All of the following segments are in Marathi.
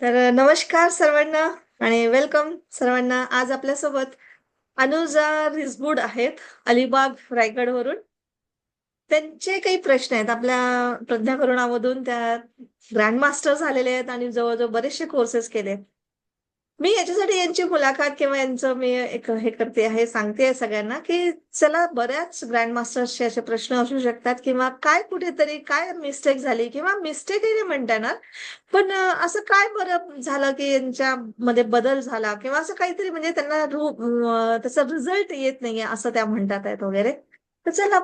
तर नमस्कार सर्वांना आणि वेलकम सर्वांना आज आपल्यासोबत अनुजा रिसबुड आहेत अलिबाग रायगडवरून. त्यांचे काही प्रश्न आहेत. आपल्या प्रज्ञा करुणामधून त्या ग्रँड मास्टर झालेले आहेत आणि जवळजवळ बरेचसे कोर्सेस केले मी याच्यासाठी यांची मुलाखत किंवा यांचं मी एक हे करते आहे सांगते सगळ्यांना की चला बऱ्याच ग्रँड मास्टर्सचे असे प्रश्न असू शकतात किंवा काय कुठेतरी काय मिस्टेक झाली किंवा मिस्टेक नाही म्हणता येणार. पण असं काय बरं झालं की यांच्यामध्ये बदल झाला किंवा असं काहीतरी म्हणजे त्यांना त्याचा रिझल्ट येत नाहीये असं त्या म्हणतात आहेत वगैरे. तर चला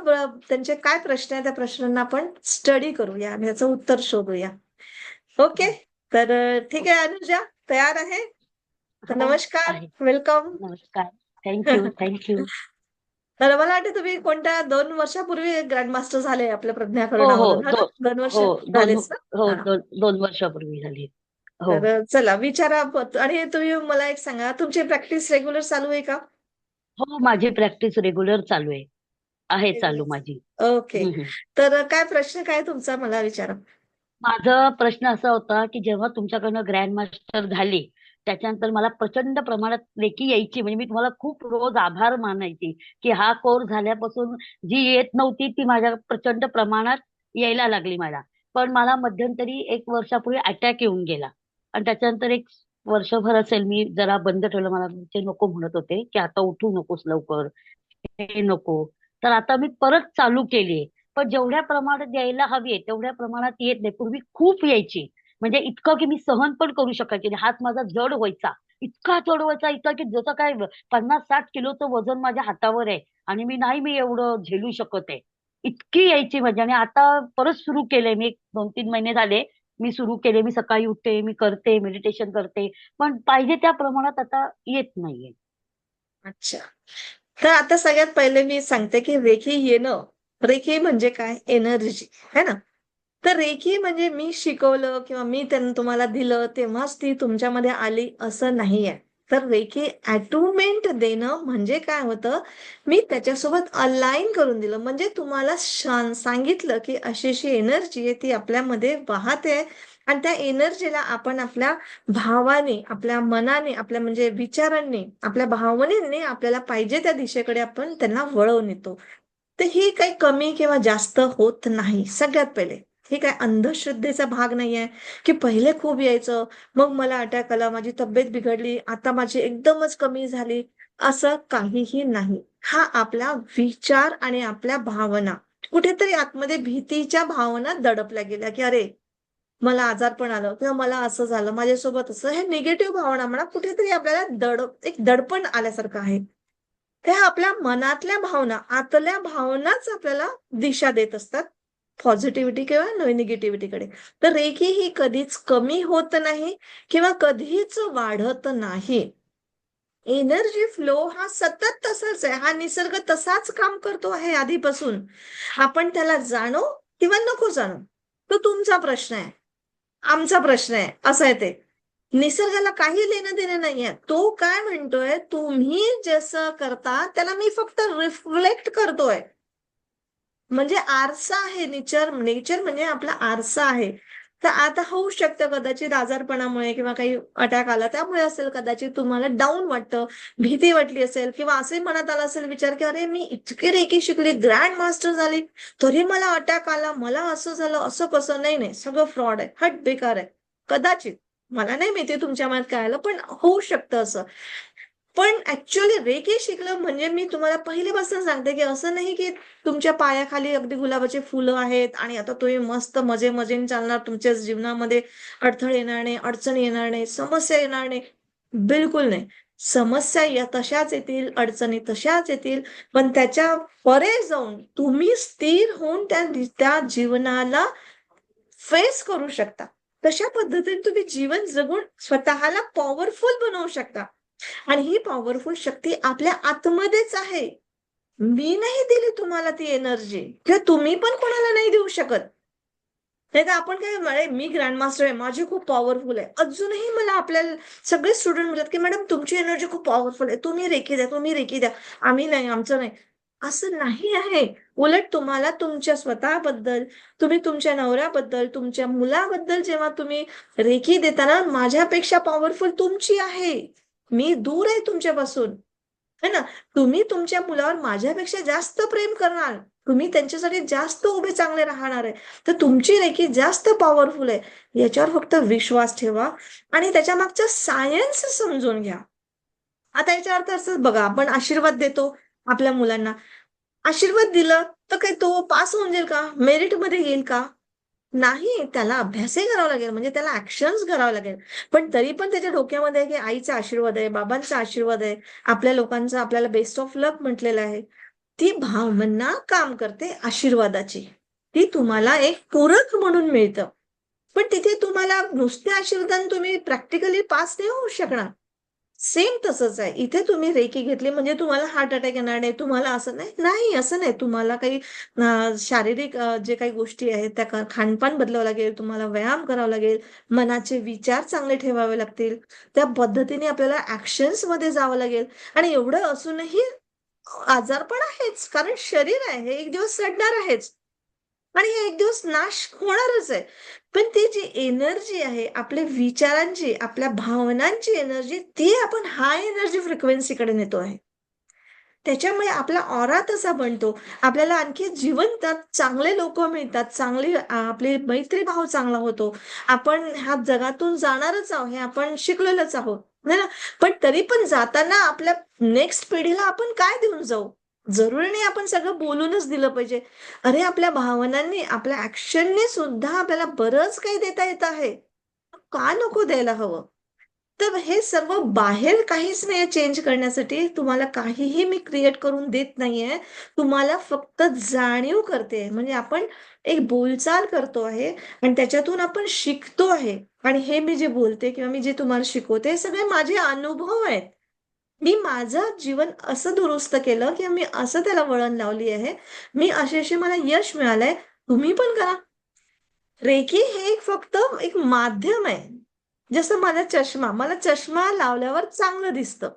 त्यांचे काय प्रश्न आहे त्या प्रश्नांना आपण स्टडी करूया आणि त्याचं उत्तर शोधूया. ओके? तर ठीक आहे अनुजा तयार आहे? नमस्कार वेलकम नमस्कार. थँक्यू थँक्यू तर मला वाटतं तुम्ही कोणत्या दोन वर्षापूर्वी ग्रँड मास्टर झाले आपल्या प्रज्ञाकडून हो, हो, दोन. वर्ष हो झालेच दोन हो दोन वर्षापूर्वी झाली. हो. तर चला विचारा आणि तुम्ही मला एक सांगा तुमची प्रॅक्टिस रेग्युलर चालू आहे का? हो माझी प्रॅक्टिस रेग्युलर चालू आहे. आहे चालू माझी. ओके. तर काय प्रश्न काय तुमचा? मला विचारा. माझा प्रश्न असा होता की जेव्हा तुमच्याकडनं ग्रँड मास्टर झाली त्याच्यानंतर मला प्रचंड प्रमाणात लेखी यायची. म्हणजे मी तुम्हाला खूप रोज आभार मानायची की हा कोर्स झाल्यापासून जी येत नव्हती ती माझ्या प्रचंड प्रमाणात यायला लागली मला. पण मला मध्यंतरी एक वर्षापूर्वी अटॅक येऊन गेला. आणि त्याच्यानंतर एक वर्षभर असेल मी जरा बंद ठेवलं. मला ते नको म्हणत होते की आता उठू नकोस लवकर. हे नको. तर आता मी परत चालू केलीये. पण जेवढ्या प्रमाणात यायला हवी तेवढ्या प्रमाणात येत नाही. पूर्वी खूप यायची. म्हणजे इतकं की मी सहन पण करू शकायचे म्हणजे हात माझा जड व्हायचा. इतका जड व्हायचा इतका की जसं काय पन्नास साठ किलोचं वजन माझ्या हातावर आहे आणि मी नाही मी एवढं झेलू शकत आहे. इतकी यायची मजा आणि आता परत सुरू केलंय. मी दोन तीन महिने झाले मी सुरू केले. मी सकाळी उठते मी करते मेडिटेशन करते. पण पाहिजे त्या प्रमाणात आता येत नाहीये. अच्छा. तर आता सगळ्यात पहिले मी सांगते की रेखी येणं. रेखी म्हणजे काय? एनर्जी है ना? तर रेखी म्हणजे मी शिकवलं किंवा मी त्यांना तुम्हाला दिलं तेव्हाच ती तुमच्यामध्ये आली असं नाहीये. तर रेखी अॅटूमेंट देणं म्हणजे काय होतं? मी त्याच्यासोबत अलाइन करून दिलं. म्हणजे तुम्हाला सांगितलं की अशी अशी एनर्जी आहे ती आपल्यामध्ये वाहते आणि त्या एनर्जीला आपण आपल्या भावाने आपल्या मनाने आपल्या म्हणजे विचारांनी आपल्या भावनेने आपल्याला पाहिजे त्या दिशेकडे आपण त्यांना वळवून येतो. तर ही काही कमी किंवा जास्त होत नाही सगळ्यात पहिले. हे काय अंधश्रद्धेचा भाग नाहीये की पहिले खूप यायचं मग मला अटॅक आला माझी तब्येत बिघडली आता माझी एकदमच कमी झाली असं काहीही नाही. हा आपला विचार आणि आपल्या भावना. कुठेतरी आतमध्ये भीतीच्या भावना दडपल्या गेल्या की अरे मला आजारपण आलं किंवा मला असं झालं माझ्यासोबत असं. हे निगेटिव्ह भावना म्हणा कुठेतरी आपल्याला दड एक दडपण आल्यासारखं आहे. त्या आपल्या मनातल्या भावना आतल्या भावनाच आपल्याला दिशा देत असतात. पॉझिटिव्हिटी किंवा निगेटिव्हिटीकडे. तर रेखी ही कधीच कमी होत नाही किंवा कधीच वाढत नाही. एनर्जी फ्लो हा सतत तसाच आहे. हा निसर्ग तसाच काम करतो आहे आधीपासून. आपण त्याला जाणो किंवा नको जाणो. तो तुमचा प्रश्न आहे. आमचा प्रश्न आहे. असं आहे ते. निसर्गाला काही लेणं देणं नाहीये. तो काय म्हणतोय? तुम्ही जसं करता त्याला मी फक्त रिफ्लेक्ट करतोय. म्हणजे आरसा आहे नेचर नेचर म्हणजे आपला आरसा आहे. तर आता होऊ शकतं कदाचित आजारपणामुळे किंवा काही अटॅक आला त्यामुळे असेल कदाचित तुम्हाला डाऊन वाटतं भीती वाटली असेल किंवा असे मनात आला असेल विचार की अरे मी इतकी रेकी शिकली ग्रँड मास्टर झाली तरी मला अटॅक आला मला असं झालं असं कसं? नाही नाही सगळं फ्रॉड आहे हट बेकार आहे. कदाचित मला नाही माहिती तुमच्या मनात काय आलं पण होऊ शकतं असं. पण ऍक्च्युअली रेकी शिकलं म्हणजे मी तुम्हाला पहिल्यापासून सांगते की असं नाही की तुमच्या पायाखाली अगदी गुलाबाचे फुलं आहेत आणि आता तुम्ही मस्त मजे मजेने चालणार तुमच्या जीवनामध्ये अडथळे येणार नाही अडचण येणार नाही समस्या येणार नाही. बिलकुल नाही. समस्या या तशाच येतील अडचणी तशाच येतील पण त्याच्या परे जाऊन तुम्ही स्थिर होऊन त्या त्या जीवनाला फेस करू शकता. तशा पद्धतीने तुम्ही जीवन जगून स्वतःला पॉवरफुल बनवू शकता. आणि ही पॉवरफुल शक्ती आपल्या आतमध्येच आहे. मी नाही दिली तुम्हाला ती एनर्जी किंवा तुम्ही पण कोणाला नाही देऊ शकत. नाही तर आपण काय मी ग्रँड मास्टर आहे माझी खूप पॉवरफुल आहे. अजूनही मला आपल्याला सगळे स्टुडंट म्हणतात की मॅडम तुमची एनर्जी खूप पॉवरफुल आहे. तुम्ही रेखी द्या तुम्ही रेखी द्या. आम्ही नाही आमचं नाही. असं नाही आहे. उलट तुम्हाला तुमच्या स्वतःबद्दल तुम्ही तुमच्या नवऱ्याबद्दल तुमच्या मुलाबद्दल जेव्हा तुम्ही रेखी देताना माझ्यापेक्षा पॉवरफुल तुमची आहे. मी दूर आहे तुमच्यापासून. है ना? तुम्ही तुमच्या मुलावर माझ्यापेक्षा जास्त प्रेम करणार. तुम्ही त्यांच्यासाठी जास्त उभे चांगले राहणार आहे. तर तुमची रेखी जास्त पॉवरफुल आहे. याच्यावर फक्त विश्वास ठेवा आणि त्याच्या मागचं सायन्स समजून घ्या. आता याच्या अर्थ असंच बघा आपण आशीर्वाद देतो आपल्या मुलांना. आशीर्वाद दिला तर काय तो पास होऊन जाईल का? मेरिटमध्ये येईल का? नाही त्याला अभ्यासही करावा लागेल म्हणजे त्याला ऍक्शन्स करावं लागेल. पण तरी पण त्याच्या डोक्यामध्ये की आईचा आशीर्वाद आहे बाबांचा आशीर्वाद आहे आपल्या लोकांचा आपल्याला बेस्ट ऑफ लक म्हटलेला आहे. ती भावना काम करते आशीर्वादाची. ती तुम्हाला एक पूरक म्हणून मिळतं. पण तिथे तुम्हाला नुसत्या आशीर्वादाने तुम्ही प्रॅक्टिकली पास नाही होऊ शकणार. सेम तसंच आहे. इथे तुम्ही रेकी घेतली म्हणजे तुम्हाला हार्ट अटॅक येणार नाही तुम्हाला असं नाही नाही असं नाही. तुम्हाला काही शारीरिक जे काही गोष्टी आहेत त्या खानपान बदलावं लागेल तुम्हाला व्यायाम करावा लागेल मनाचे विचार चांगले ठेवावे लागतील त्या पद्धतीने आपल्याला ऍक्शन्समध्ये जावं लागेल. आणि एवढं असूनही आजार पण आहेच कारण शरीर आहे हे एक दिवस सडणार आहेच. आणि हे एक दिवस नाश होणारच आहे. पण ती जी एनर्जी आहे आपल्या विचारांची आपल्या भावनांची एनर्जी ती आपण हाय एनर्जी फ्रिक्वेन्सीकडे नेतो आहे. त्याच्यामुळे आपला ऑरा तसा बनतो. आपल्याला आणखी जिवंतात चांगले लोक मिळतात. चांगले आपले मैत्री भाव चांगला होतो. आपण ह्या जगातून जाणारच आहोत. हे आपण शिकलेलंच आहोत. ना? पण तरी पण जाताना आपल्या नेक्स्ट पिढीला आपण काय देऊन जाऊ? जरुरी नाही आपण सगळं बोलूनच दिलं पाहिजे. अरे आपल्या भावनांनी आपल्या ऍक्शननी सुद्धा आपल्याला बरंच काही देता येत आहे. का नको द्यायला हवं? तर हे सर्व बाहेर काहीच नाही चेंज करण्यासाठी. तुम्हाला काहीही मी क्रिएट करून देत नाहीये. तुम्हाला फक्त जाणीव करते. म्हणजे आपण एक बोलचाल करतो आहे आणि त्याच्यातून आपण शिकतो आहे. आणि हे मी जे बोलते किंवा मी जे तुम्हाला शिकवते हे सगळे माझे अनुभव आहेत. मी माझं जीवन असं दुरुस्त केलं की मी असं त्याला वळण लावली आहे. मी असे असे मला यश मिळालंय. तुम्ही पण करा. रेकी हे एक फक्त एक माध्यम आहे. जसं माझा चष्मा मला चष्मा लावल्यावर चांगलं दिसतं.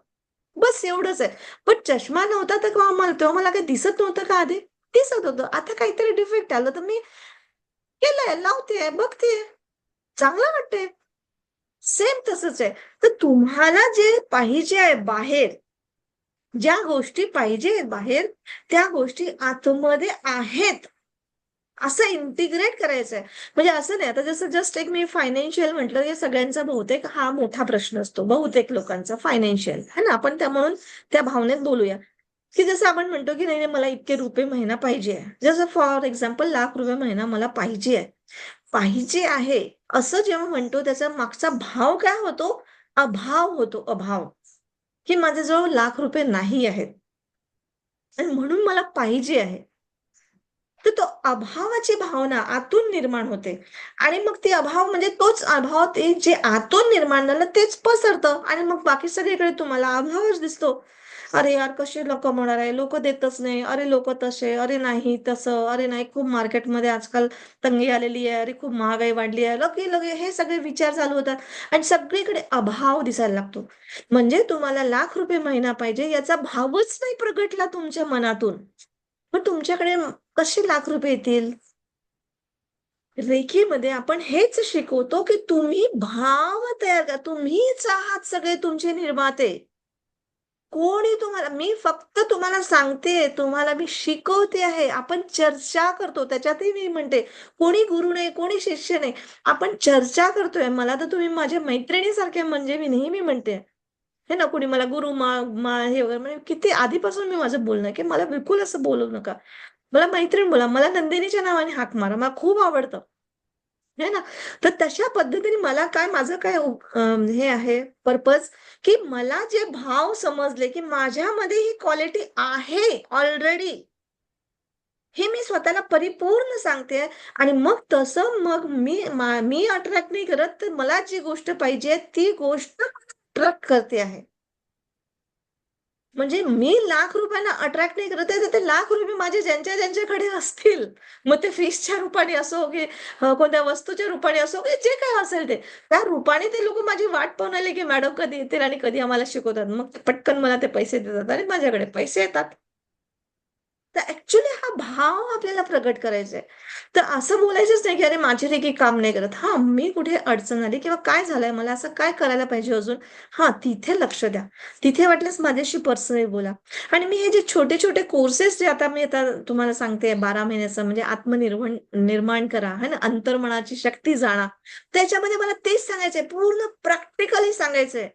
बस एवढंच आहे. पण चष्मा नव्हता तर का मला तेव्हा मला काही दिसत नव्हतं का आधी? दिसत होतं. आता काहीतरी डिफेक्ट आलं तर मी केलंय लावते बघते चांगलं वाटते सेम तसंच आहे. तर तुम्हाला जे पाहिजे आहे बाहेर ज्या गोष्टी पाहिजे बाहेर त्या गोष्टी आतमध्ये आहेत. असं इंटिग्रेट करायचं आहे म्हणजे असं नाही आता जसं जस्ट एक मी फायनान्शियल म्हटलं की सगळ्यांचा बहुतेक हा मोठा प्रश्न असतो. बहुतेक लोकांचा फायनान्शियल है ना? आपण त्या म्हणून त्या भावनेत बोलूया. की जसं आपण म्हणतो की नाही नाही, मला इतके रुपये महिना पाहिजे आहे. जसं फॉर एक्झाम्पल लाख रुपये महिना मला पाहिजे आहे. पाहिजे आहे. असं जेव्हा म्हणतो त्याचा मागचा भाव काय होतो? अभाव होतो अभाव. की माझ्याजवळ लाख रुपये नाही आहेत. आणि म्हणून मला पाहिजे आहे. तर तो अभावाची भावना आतून निर्माण होते. आणि मग ते अभाव म्हणजे तोच अभाव ते जे आतून निर्माण झालं तेच पसरतं. आणि मग बाकी सगळीकडे तुम्हाला अभावच दिसतो. अरे यार कसे लोक म्हणणार आहे? लोक देतच नाही. अरे लोक तसे. अरे नाही तसं. अरे नाही खूप मार्केटमध्ये आजकाल तंगी आलेली आहे. अरे खूप महागाई वाढली आहे. लगे लगे हे सगळे विचार चालू होतात. आणि सगळीकडे अभाव दिसायला लागतो. म्हणजे तुम्हाला लाख रुपये महिना पाहिजे याचा भावच नाही प्रगटला तुमच्या मनातून. मग तुमच्याकडे कसे लाख रुपये येतील? रेखीमध्ये आपण हेच शिकवतो की तुम्ही भाव तयार करा. तुम्हीच आहात सगळे तुमचे निर्माते. कोणी तुम्हाला मी फक्त तुम्हाला सांगते तुम्हाला मी शिकवते आहे. आपण चर्चा करतो त्याच्यातही मी म्हणते कोणी गुरु नाही कोणी शिष्य नाही आपण चर्चा करतोय. मला तर तुम्ही माझ्या मैत्रिणीसारखे म्हणजे मी नेहमी म्हणते हे ना कोणी मला गुरु मा मा हे वगैरे म्हणजे किती आधीपासून मी माझं बोलणं आहे की मला बिलकुल असं बोलू नका. मला मैत्रीण बोला मला नंदिनीच्या नावाने हाक मारा मला खूप आवडतं. है ना? तर तशा पद्धतीने मला काय माझं काय हे आहे पर्पज की मला जे भाव समजले की माझ्यामध्ये ही क्वालिटी आहे ऑलरेडी हे मी स्वतःला परिपूर्ण सांगते. आणि मग तसं मग मी मी अट्रॅक्ट नाही करत तर मला जी गोष्ट पाहिजे ती गोष्ट अट्रॅक्ट करते आहे. म्हणजे मी लाख रुपयांना अट्रॅक्ट नाही करत आहे तर ते लाख रुपये माझे ज्यांच्या ज्यांच्याकडे असतील. मग ते फिशच्या रूपाने असो की कोणत्या वस्तूच्या रूपाने असो की जे काय असेल ते. त्या रूपाने ते लोक माझी वाट पाहून आले की मॅडम कधी येतील आणि कधी आम्हाला शिकवतात? मग पटकन मला ते पैसे देतात आणि माझ्याकडे पैसे येतात. तर ऍक्च्युली हा भाव आपल्याला प्रकट करायचा आहे तर असं बोलायचंच नाही की अरे माझी रेकी काम नाही करत. हा मी कुठे अडचण आली किंवा काय झालंय? मला असं काय करायला पाहिजे अजून? हा तिथे लक्ष द्या. तिथे वाटल्यास माझ्याशी पर्सनली बोला. आणि मी हे जे छोटे छोटे कोर्सेस जे आता मी आता तुम्हाला सांगते बारा महिन्याचं म्हणजे आत्मनिर्माण निर्माण करा है ना? अंतर्मनाची शक्ती जाणा. त्याच्यामध्ये मला तेच सांगायचंय पूर्ण प्रॅक्टिकली सांगायचंय.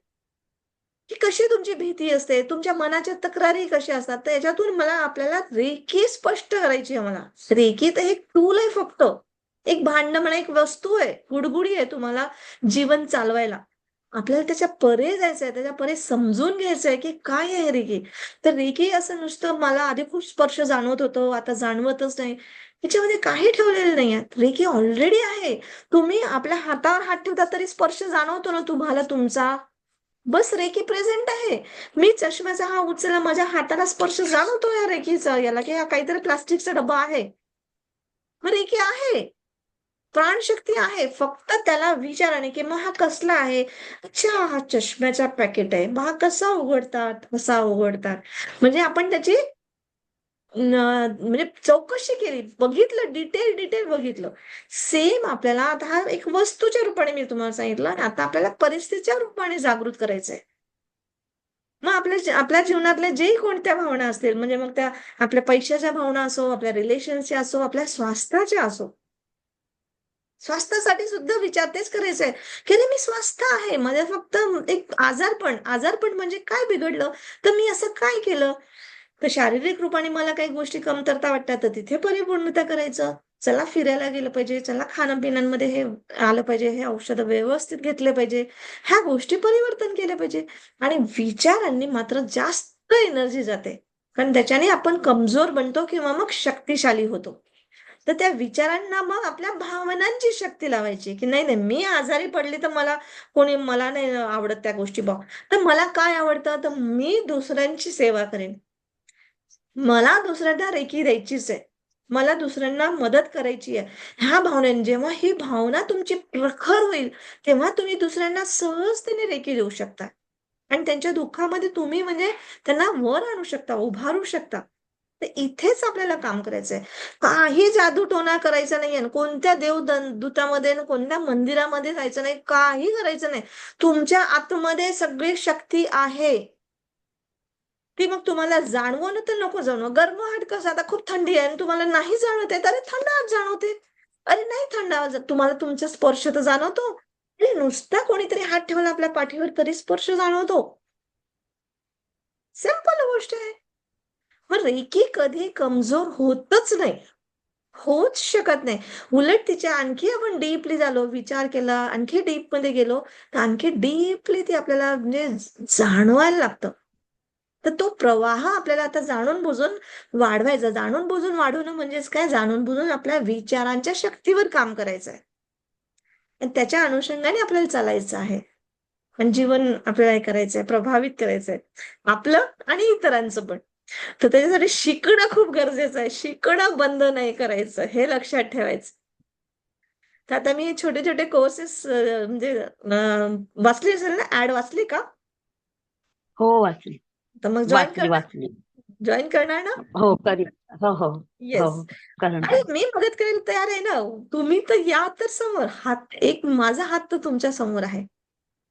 की कशी तुमची भीती असते? तुमच्या मनाच्या तक्रारी कशा असतात? तर याच्यातून मला आपल्याला रेखी स्पष्ट करायची आहे मला. रेखी तर एक टूल आहे फक्त. एक भांडण म्हणा एक वस्तू आहे. गुडगुडी आहे तुम्हाला जीवन चालवायला. आपल्याला त्याच्या परे जायचं आहे त्याच्या परे समजून घ्यायचं आहे की काय आहे रेखी? तर रेखी असं नुसतं मला आधी खूप स्पर्श जाणवत होतो आता जाणवतच नाही. त्याच्यामध्ये काही ठेवलेलं नाही आहे. रेखी ऑलरेडी आहे. तुम्ही आपल्या हातावर हात ठेवता तरी स्पर्श जाणवतो ना तुम्हाला तुमचा? बस रेखी प्रेझेंट आहे. मी चष्म्याचा हा उचला माझ्या हाताला स्पर्श जाणवतो या रेखीचा. याला की हा काहीतरी प्लास्टिकचा डबा आहे. मग रेखी आहे. प्राणशक्ती आहे. फक्त त्याला विचाराने की मग हा कसला आहे? अच्छा हा चष्म्याचा पॅकेट आहे. मग हा कसा उघडतात? कसा उघडतात? म्हणजे आपण त्याची म्हणजे चौकशी केली बघितलं डिटेल डिटेल बघितलं. सेम आपल्याला आता हा एक वस्तूच्या रूपाने मी तुम्हाला सांगितलं आणि आता आपल्याला परिस्थितीच्या रूपाने जागृत करायचंय. मग आपल्या आपल्या जीवनातल्या जे कोणत्या भावना असतील म्हणजे मग त्या आपल्या पैशाच्या भावना असो आपल्या रिलेशनच्या असो आपल्या स्वास्थ्याच्या असो. स्वास्थ्यासाठी सुद्धा विचार तेच करायचं की मी स्वस्थ आहे माझ्या फक्त एक आजारपण आजारपण म्हणजे काय बिघडलं? तर मी असं काय केलं? तर शारीरिक रूपाने मला काही गोष्टी कमतरता वाटतात तर तिथे परिपूर्णता करायचं. चला फिरायला गेलं पाहिजे चला खाणंपिण्यांमध्ये हे आलं पाहिजे हे औषधं व्यवस्थित घेतले पाहिजे ह्या गोष्टी परिवर्तन केले पाहिजे. आणि विचारांनी मात्र जास्त एनर्जी जाते. कारण त्याच्याने आपण कमजोर बनतो किंवा मग शक्तिशाली होतो. तर त्या विचारांना मग आपल्या भावनांची शक्ती लावायची की नाही नाही मी आजारी पडली तर मला कोणी मला नाही आवडत त्या गोष्टी बघ. तर मला काय आवडतं? तर मी दुसऱ्यांची सेवा करेन. मला दुसऱ्यांना रेखी द्यायचीच आहे. मला दुसऱ्यांना मदत करायची आहे. ह्या भावनेने जेव्हा ही भावना तुमची प्रखर होईल तेव्हा तुम्ही दुसऱ्यांना सहजतेने रेखी देऊ शकता. आणि त्यांच्या दुःखामध्ये तुम्ही म्हणजे त्यांना वर आणू शकता उभारू शकता. तर इथेच आपल्याला काम करायचंय काही जादू टोना करायचा नाहीये कोणत्या देव दूतामध्ये कोणत्या मंदिरामध्ये जायचं नाही काही करायचं नाही. तुमच्या आतमध्ये सगळी शक्ती आहे. ती मग तुम्हाला जाणवलं तर नको जाणवं हाट कसं? आता खूप थंडी आहे आणि तुम्हाला नाही जाणवत आहे अरे थंडाट जाणवते. अरे नाही थंड आवाज तुम्हाला तुमचा स्पर्श तर जाणवतो. अरे नुसता कोणीतरी हात ठेवला आपल्या पाठीवर तरी स्पर्श जाणवतो. सिंपल गोष्ट आहे. मग रेकी कधी कमजोर होतच नाही. होच शकत नाही. उलट तिच्या आणखी आपण डीपली झालो विचार केला आणखी डीपमध्ये गेलो तर आणखी डीपली ती आपल्याला म्हणजे जाणवायला लागतं. तर तो प्रवाह आपल्याला आता जाणून बुजून वाढवायचा. जाणून बुजून वाढवणं म्हणजेच काय? जाणून बुजून आपल्या विचारांच्या शक्तीवर काम करायचं आहे. आणि त्याच्या अनुषंगाने आपल्याला चालायचं आहे. आणि जीवन आपल्याला हे करायचंय प्रभावित करायचंय. आपलं आणि इतरांचं पण. तर त्याच्यासाठी शिकणं खूप गरजेचं आहे. शिकणं बंद नाही करायचं. हे लक्षात ठेवायचं. तर आता मी छोटे छोटे कोर्सेस म्हणजे वाचले असेल ना? ऍड वाचली का? हो वाचली. तर मग जॉईन वाचली करणार वाचली. जॉईन करणार ना? हो कधी हो हो हो येस हो करणार. अरे मी मदत करायला तयार आहे ना? तुम्ही तर या तर समोर. हात एक माझा हात तर तुमच्यासमोर आहे.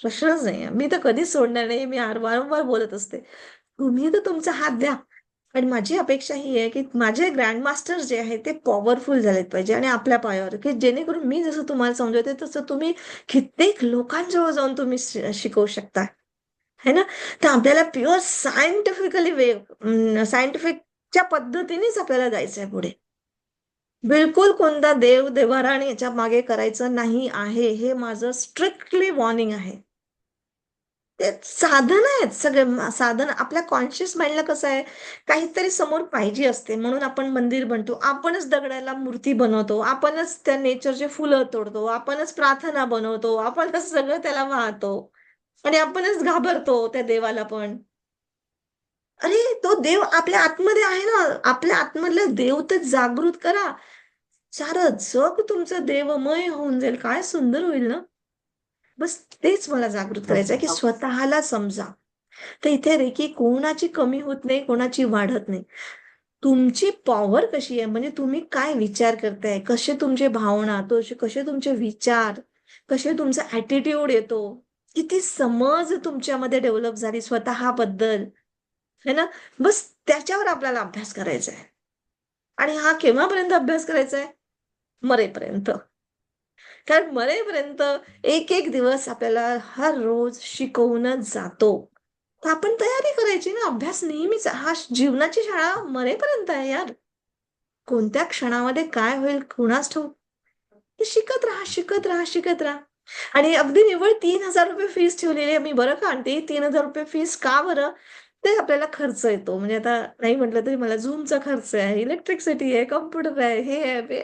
प्रश्नच नाही मी तर कधीच सोडणार नाही. मी आर- वारंवार बोलत असते. तुम्ही तर तुमचा हात द्या. आणि माझी अपेक्षा ही आहे की माझे ग्रँडमास्टर जे आहे ते पॉवरफुल झालेत पाहिजे आणि आपल्या पायावर. की जेणेकरून मी जसं तुम्हाला समजवते तसं तुम्ही कित्येक लोकांजवळ जाऊन तुम्ही शि- शिकवू शकता. है ना? तर आपल्याला प्युअर सायंटिफिकली वे सायंटिफिकच्या पद्धतीनेच आपल्याला जायचं आहे पुढे. बिलकुल कोणता देव देवाराणी याच्या मागे करायचं नाही आहे हे माझं स्ट्रिक्टली वॉर्निंग आहे. ते साधन आहेत सगळे साधन. आपल्या कॉन्शियस माइंडला कसं आहे काहीतरी समोर पाहिजे असते. म्हणून आपण मंदिर बनतो. आपणच दगडाला मूर्ती बनवतो. आपणच त्या नेचरचे फुलं तोडतो. आपणच प्रार्थना बनवतो. आपणच सगळं त्याला वाहतो. आणि आपणच घाबरतो त्या देवाला पण. अरे तो देव आपल्या आतमध्ये आहे ना. आपल्या आतमधलं देव तर जागृत करा. सारं जग तुमचं देवमय होऊन जाईल. काय सुंदर होईल ना. बस तेच मला जागृत करायचं आहे की स्वतःला समजा. तर इथे रेकी कोणाची कमी होत नाही कोणाची वाढत नाही. तुमची पॉवर कशी आहे? म्हणजे तुम्ही काय विचार करताय? कसे तुमचे भावना तो कसे तुमचे विचार? कसे तुमचा ऍटिट्यूड येतो? किती समज तुमच्यामध्ये डेव्हलप झाली स्वतःबद्दल है ना? बस त्याच्यावर आपल्याला अभ्यास करायचा आहे. आणि हा केव्हापर्यंत अभ्यास करायचा आहे? मरेपर्यंत. कारण मरेपर्यंत एक एक दिवस आपल्याला हर रोज शिकवूनच जातो. तर आपण तयारी करायची ना. अभ्यास नेहमीच. हा जीवनाची शाळा मरेपर्यंत आहे यार. कोणत्या क्षणामध्ये काय होईल कुणास ठाऊक. ते शिकत राहा शिकत राहा शिकत राहा. आणि अगदी निव्वळ तीन हजार रुपये फीस ठेवलेली आहे मी बरं का? आणते तीन हजार रुपये फीस का बरं? ते आपल्याला खर्च येतो. म्हणजे आता नाही म्हटलं तरी मला झूमचा खर्च आहे इलेक्ट्रिसिटी आहे कम्प्युटर आहे हे आहे. ते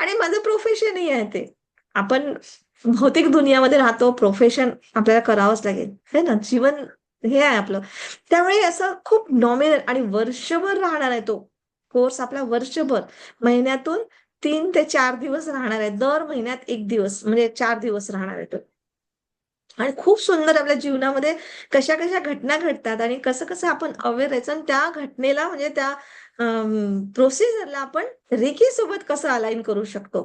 आणि माझं प्रोफेशनही आहे ते. आपण भौतिक दुनियामध्ये राहतो प्रोफेशन आपल्याला करावंच लागेल. है ना? जीवन हे आहे आपलं. त्यामुळे असं खूप नॉमिनल आणि वर्षभर राहणार आहे तो. कोर्स आपला वर्षभर महिन्यातून तीन ते चार दिवस राहणार आहे. दर महिन्यात एक दिवस म्हणजे चार दिवस राहणार आहे तो. आणि खूप सुंदर आपल्या जीवनामध्ये कशा कशा घटना घडतात आणि कसं कसं आपण अवेअर राहायचं आणि त्या घटनेला म्हणजे त्या प्रोसिजरला आपण रेकी सोबत कसं अलाइन करू शकतो?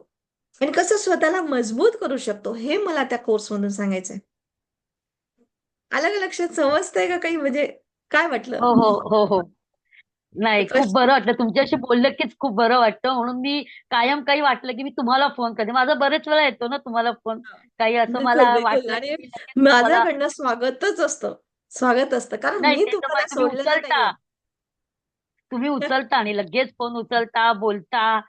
आणि कसं स्वतःला मजबूत करू शकतो? हे मला त्या कोर्स मधून सांगायचंय. आलं का लक्षात? समजतंय का काही? म्हणजे काय वाटलं? हो हो हो. हो. नाही खूप प्रश्न- बरं वाटलं तुमच्याशी बोललं कीच खूप बरं वाटतं. म्हणून मी कायम काही वाटलं की मी तुम्हाला फोन करते. माझा बरेच वेळा येतो ना तुम्हाला फोन काही असं बिलकुल, मला बिलकुल. वाटलं आणि की मी लगेच तुम्हाला माझ्याकडनं स्वागतच असतं. स्वागत असतं. कारण नाही मी ते तर तुम्हाला तुम्ही सोडलेलं उचलता. तुम्ही उचलता आणि लगेच फोन उचलता बोलता.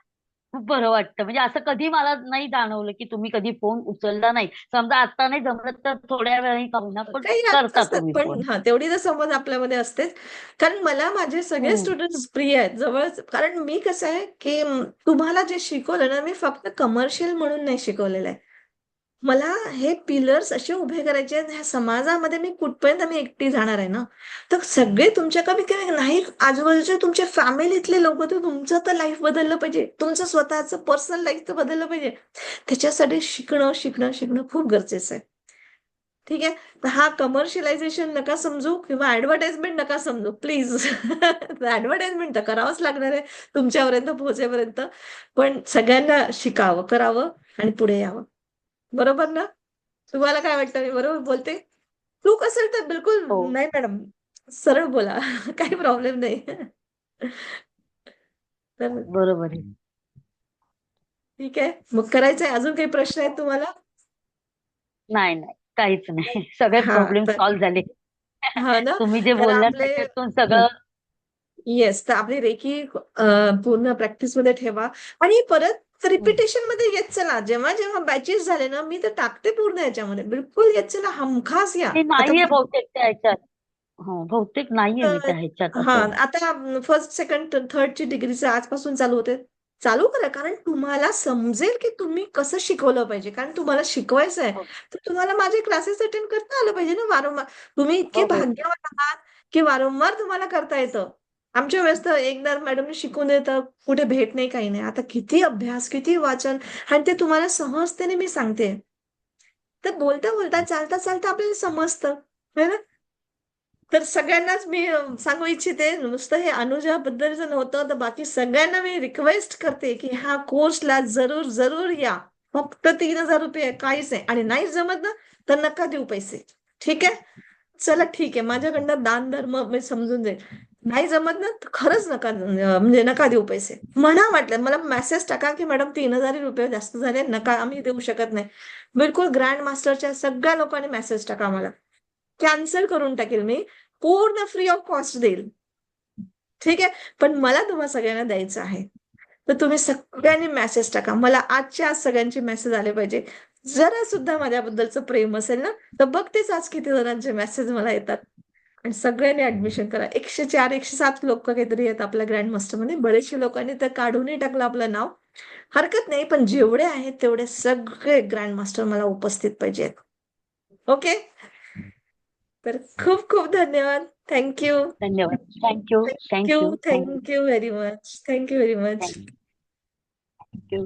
खूप बरं वाटतं. म्हणजे असं कधी मला नाही जाणवलं की तुम्ही कधी फोन उचलला नाही. समजा आता नाही जमलं तर थोड्या वेळाने का होईना पण काही करता असतात तुम्ही पण फोन. हा तेवढी तर समज आपल्यामध्ये असतेच. कारण मला माझे सगळे हम्म. स्टुडंट्स प्रिय आहेत. जवळच कारण मी कसं आहे की म, तुम्हाला जे शिकवलं ना मी फक्त कमर्शियल म्हणून नाही शिकवलेलं आहे. मला हे पिलर्स असे उभे करायचे आहेत ह्या समाजामध्ये मी कुठपर्यंत मी एकटी जाणार आहे ना? तर सगळे तुमच्या कमी कमी नाही आजूबाजूचे तुमच्या फॅमिलीतले लोक तर तुमचं तर लाईफ बदललं पाहिजे. तुमचं स्वतःचं पर्सनल लाईफ तर बदललं पाहिजे. त्याच्यासाठी शिकणं शिकणं शिकणं खूप गरजेचं आहे. ठीक आहे? तर हा कमर्शियलायझेशन नका समजू किंवा ऍडव्हर्टाइजमेंट नका समजू प्लीज ऍडव्हर्टाइजमेंट तर करावंच लागणार आहे तुमच्यापर्यंत पोहोचेपर्यंत. पण सगळ्यांना शिकावं करावं आणि पुढे यावं. बरोबर ना? तुम्हाला काय वाटतं? मी बरोबर बोलते? चूक असेल तर बिलकुल हो. नाही मॅडम. सरळ बोला. काही प्रॉब्लेम नाही. तर बरोबर आहे. ठीक आहे. मग करायचंय? अजून काही प्रश्न आहेत तुम्हाला? नाही नाही. काहीच नाही. सगळे हा, प्रॉब्लेम तर- सॉल्व्ह झाले. हा ना? तुम्ही जे तर बोललात आपले- त्याच्यातून सगळं येस तर आपली रेखी अं, पूर्ण प्रॅक्टिसमध्ये ठेवा. आणि परत रिपिटेशनमध्ये येत चला. जेव्हा जेव्हा बॅचेस झाले ना मी तर टाकते पूर्ण याच्यामध्ये. बिलकुल येत चला. हमखास या. नाहीये बहुतेक त्या ह्याच्यात. हो बहुतेक नाहीये मी त्या ह्याच्यात हा आता. फर्स्ट सेकंड थर्डची डिग्रीचे आजपासून चालू होते. चालू करा कारण तुम्हाला समजेल की तुम्ही कसं शिकवलं पाहिजे. कारण तुम्हाला शिकवायचं आहे. हो. तर तुम्हाला माझे क्लासेस अटेंड करता आलं पाहिजे ना वारंवार. तुम्ही इतके हो. भाग्यवान आहात की वारंवार तुम्हाला करता येतं. आमच्या वेळेस तर एकदा मॅडमने शिकून देतं कुठे भेट नाही काही नाही. आता किती अभ्यास किती वाचन आणि ते तुम्हाला सहजतेने मी सांगते. तर बोलता बोलता चालता चालता आपल्याला समजतं है ना? तर सगळ्यांनाच मी सांगू इच्छिते नुसतं हे अनुजाबद्दलचं नव्हतं तर बाकी सगळ्यांना मी रिक्वेस्ट करते की ह्या कोर्सला जरूर जरूर या. फक्त तीन हजार रुपये काहीच नाही. आणि नाही जमत ना तर नका देऊ पैसे. ठीक आहे? चला ठीक आहे. माझ्याकडनं दान धर्म मी समजून जाईल. नाही जमत ना खरंच नका म्हणजे नका देऊ पैसे. म्हणा म्हटलं मला मेसेज टाका की मॅडम तीन हजार रुपये जास्त झाले नका आम्ही देऊ शकत नाही. बिलकुल ग्रँड मास्टरच्या सगळ्या लोकांनी मेसेज टाका मला. कॅन्सल करून टाकेल मी. पूर्ण फ्री ऑफ कॉस्ट देईल. ठीक आहे? पण मला तुम्हा सगळ्यांना द्यायचं आहे. तर तुम्ही सगळ्यांनी मेसेज टाका. मला आजच्या आज सगळ्यांचे मेसेज आले पाहिजे. जरा सुद्धा माझ्याबद्दलचं प्रेम असेल ना तर बघतेच आज किती जणांचे मेसेज मला येतात. आणि सगळ्यांनी ऍडमिशन करा. एकशे चार एकशे सात लोक काहीतरी आहेत आपल्या ग्रँड मास्टरमध्ये बरेचसे लोकांनी तर काढूनही टाकलं आपलं नाव. हरकत नाही पण जेवढे आहेत तेवढे सगळे ग्रँड मास्टर मला उपस्थित पाहिजेत. ओके तर खूप खूप धन्यवाद. थँक्यू धन्यवाद. Thank you thank you thank you thank you very much thank you very much thank you